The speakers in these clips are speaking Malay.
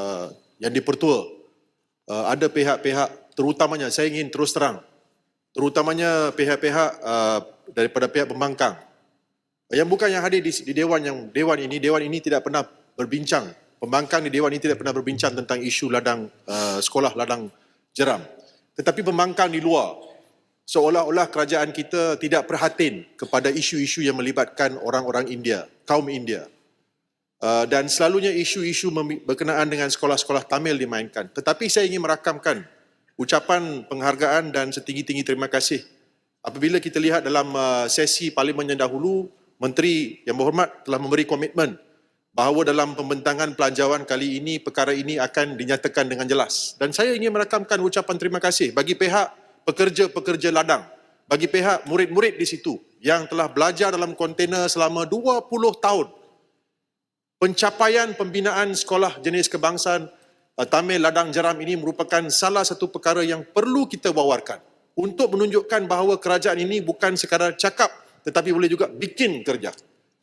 uh, yang dipertua. Uh, ada pihak-pihak terutamanya saya ingin terus terang terutamanya pihak-pihak uh, daripada pihak pembangkang. Yang bukan yang hadir di, di dewan yang dewan ini dewan ini tidak pernah berbincang. Pembangkang di dewan ini tidak pernah berbincang tentang isu ladang uh, sekolah ladang jeram. Tetapi pembangkang di luar seolah-olah kerajaan kita tidak perhatin kepada isu-isu yang melibatkan orang-orang India kaum India Uh, dan selalunya isu-isu berkenaan dengan sekolah-sekolah Tamil dimainkan. Tetapi saya ingin merakamkan ucapan penghargaan dan setinggi-tinggi terima kasih apabila kita lihat dalam uh, sesi parlimen yang dahulu, Menteri yang berhormat telah memberi komitmen bahawa dalam pembentangan pelanjawan kali ini, perkara ini akan dinyatakan dengan jelas. Dan saya ingin merakamkan ucapan terima kasih bagi pihak pekerja-pekerja ladang, bagi pihak murid-murid di situ yang telah belajar dalam kontena selama 20 tahun pencapaian pembinaan sekolah jenis kebangsaan uh, Tamil Ladang Jeram ini merupakan salah satu perkara yang perlu kita wawarkan untuk menunjukkan bahawa kerajaan ini bukan sekadar cakap tetapi boleh juga bikin kerja.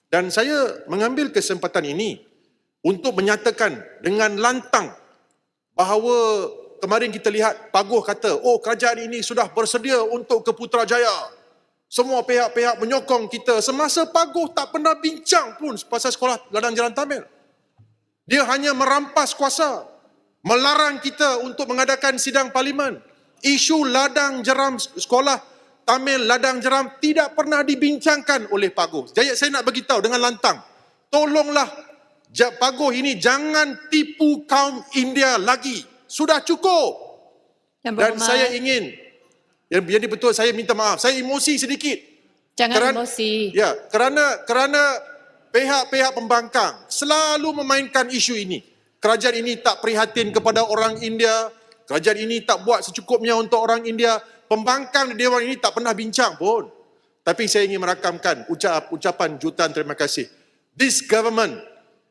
Dan saya mengambil kesempatan ini untuk menyatakan dengan lantang bahawa kemarin kita lihat Paguh kata, oh kerajaan ini sudah bersedia untuk ke Putrajaya. Semua pihak-pihak menyokong kita. Semasa Paguh tak pernah bincang pun pasal sekolah ladang jalan Tamil. Dia hanya merampas kuasa. Melarang kita untuk mengadakan sidang parlimen. Isu ladang jeram sekolah Tamil ladang jeram tidak pernah dibincangkan oleh Paguh. Jadi saya nak bagi tahu dengan lantang. Tolonglah Paguh ini jangan tipu kaum India lagi. Sudah cukup. Dan saya ingin yang jadi betul saya minta maaf. Saya emosi sedikit. jangan keran- emosi. Ya, kerana kerana pihak-pihak pembangkang selalu memainkan isu ini. Kerajaan ini tak prihatin kepada orang India. Kerajaan ini tak buat secukupnya untuk orang India. Pembangkang di dewan ini tak pernah bincang pun. Tapi saya ingin merakamkan ucap, ucapan jutaan terima kasih. This government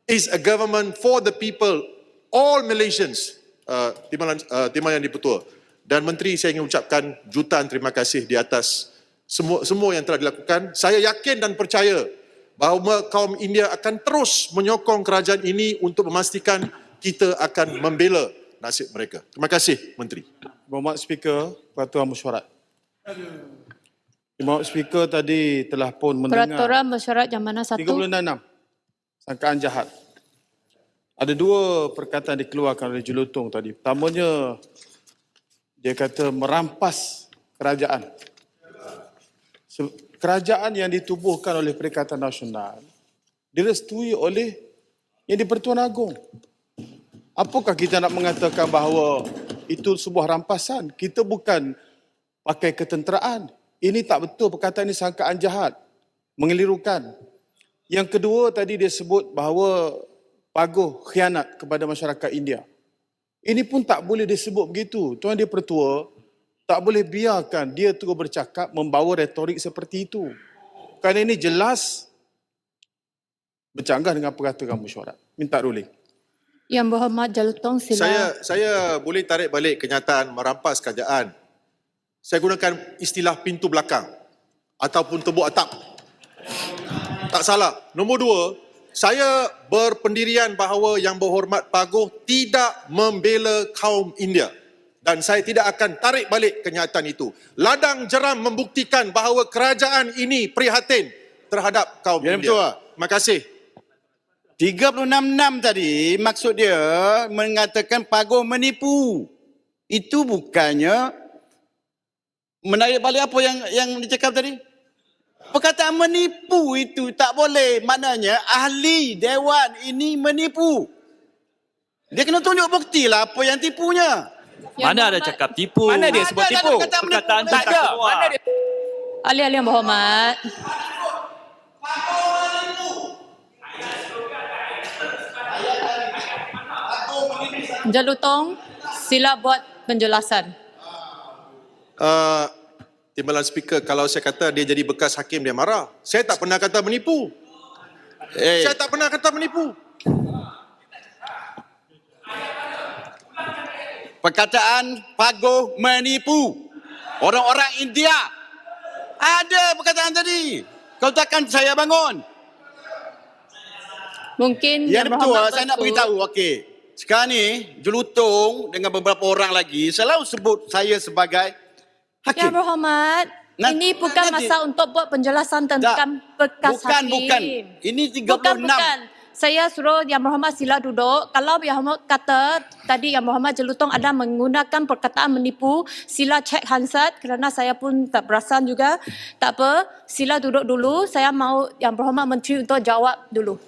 is a government for the people, all Malaysians. Uh, Timbalan, uh, Timbalan yang dipertua. Dan Menteri saya ingin ucapkan jutaan terima kasih di atas semua semua yang telah dilakukan. Saya yakin dan percaya bahawa kaum India akan terus menyokong kerajaan ini untuk memastikan kita akan membela nasib mereka. Terima kasih Menteri. Berhormat Speaker, Peraturan Mesyuarat. Berhormat Speaker tadi telah pun mendengar Peraturan mesyuarat yang mana satu? 36 sangkaan jahat. Ada dua perkataan dikeluarkan oleh Jelutong tadi. Pertamanya dia kata merampas kerajaan. Kerajaan yang ditubuhkan oleh Perikatan Nasional direstui oleh yang di-Pertuan Agong. Apakah kita nak mengatakan bahawa itu sebuah rampasan? Kita bukan pakai ketenteraan. Ini tak betul perkataan ini sangkaan jahat. Mengelirukan. Yang kedua tadi dia sebut bahawa Paguh khianat kepada masyarakat India. Ini pun tak boleh disebut begitu. Tuan Dia Pertua tak boleh biarkan dia terus bercakap membawa retorik seperti itu. Kerana ini jelas bercanggah dengan peraturan mesyuarat. Minta ruling. Yang berhormat Jalutong sila. Saya saya boleh tarik balik kenyataan merampas kerajaan. Saya gunakan istilah pintu belakang ataupun tebuk atap. Tak salah. Nombor dua, saya berpendirian bahawa yang berhormat Paguh tidak membela kaum India. Dan saya tidak akan tarik balik kenyataan itu. Ladang jeram membuktikan bahawa kerajaan ini prihatin terhadap kaum Ya, India. betul. Terima kasih. 36-6 tadi maksud dia mengatakan Paguh menipu. Itu bukannya menarik balik apa yang yang dicakap tadi? Perkataan menipu itu tak boleh. Maknanya ahli dewan ini menipu. Dia kena tunjuk bukti lah apa yang tipunya. Yang Mana ada cakap tipu? Mana dia sebut tipu? Perkataan, perkataan Tak ada. Mana dia? Ahli-ahli yang berhormat. Jalutong, sila buat penjelasan. uh, Timbalan speaker kalau saya kata dia jadi bekas hakim dia marah. Saya tak pernah kata menipu. Eh, Saya tak pernah kata menipu. perkataan Paguh menipu. Orang-orang India. Ada perkataan tadi. Kau takkan saya bangun. Mungkin Yang betul, berhormat saya nak betul. beritahu. Okey. sekarang ni Jelutong dengan beberapa orang lagi selalu sebut saya sebagai hakim. Yang berhormat, Nanti- ini bukan nanti- masa untuk buat penjelasan tentang bekas bukan, hakim. bukan. Ini 36. Bukan, bukan. Saya suruh Yang Berhormat sila duduk. Kalau Yang Berhormat kata tadi Yang Berhormat Jelutong ada menggunakan perkataan menipu, sila cek Hansat kerana saya pun tak perasan juga. Tak apa, sila duduk dulu. Saya mau Yang Berhormat Menteri untuk jawab dulu.